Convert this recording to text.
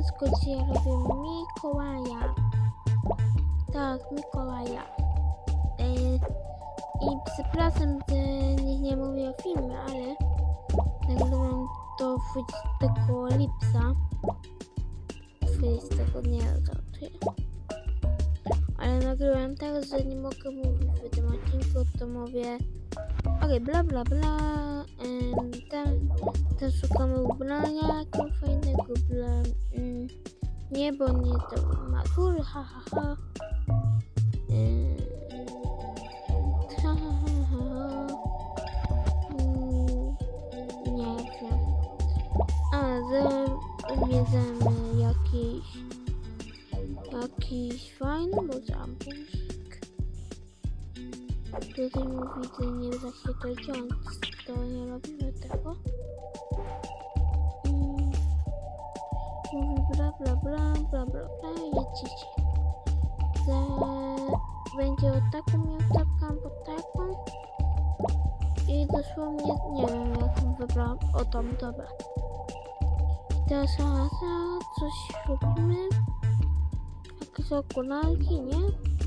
Tylko dzisiaj robię Mikołaja. Tak, Mikołaja. E, I przepraszam, że nic nie mówię o filmie, ale nagrywam to 20 lipca. 20 dnia żartuję. Ale nagrywam tak, że nie mogę mówić w tym odcinku, to mówię Okej, bla bla bla. Em, tam, tam szukamy ubrania jakiego fajnego bla. Nie, bo nie to matur, ha ha ha. Em, ha ha ha ha. Mm, nie wiem. A, ubierzemy jakiś jakiś fajny ambuszek. Tutaj widzę, nie da się to wziąć, to nie robimy tego. Bla bla bla bla bla jedziecie. Że będzie o taką miał taką, bo taką. I dosłownie nie wiem jaką wybrałam. O tą, dobra. I teraz zaraz coś robimy. Jakieś okularki, nie?